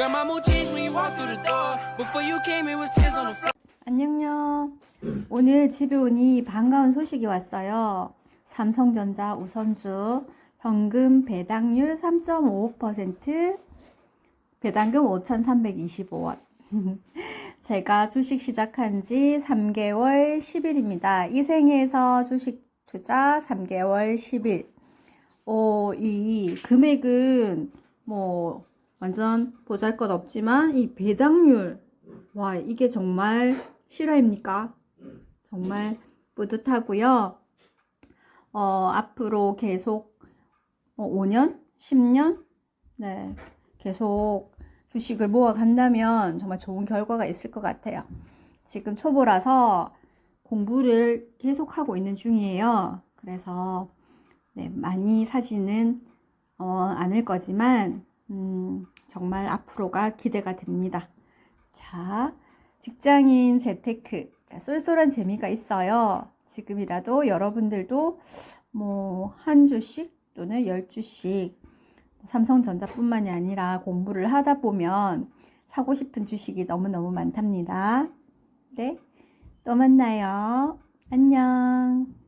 Girl, my mood changed when you walked through the door. Before you came, it was tears on the floor. 안녕요. 오늘 집에 오니 반가운 소식이 왔어요. 삼성전자 우선주 현금 배당률 3.5% 배당금 5,325원. 제가 주식 시작한 지 3개월 10일입니다. 이 생에서 주식 투자 3개월 10일. 어, 이 금액은 뭐 완전 보잘 것 없지만 이 배당률 와, 이게 정말 실화입니까? 정말 뿌듯하고요. 어, 앞으로 계속 어, 5년, 10년, 네, 계속 주식을 모아 간다면 정말 좋은 결과가 있을 것 같아요. 지금 초보라서 공부를 계속하고 있는 중이에요. 그래서 네, 많이 사지는 어, 않을 거지만 음, 정말 앞으로가 기대가 됩니다. 자, 직장인 재테크. 자, 쏠쏠한 재미가 있어요. 지금이라도 여러분들도 뭐 한 주씩 또는 열 주씩 삼성전자뿐만이 아니라 공부를 하다 보면 사고 싶은 주식이 너무너무 많답니다. 네. 또 만나요. 안녕.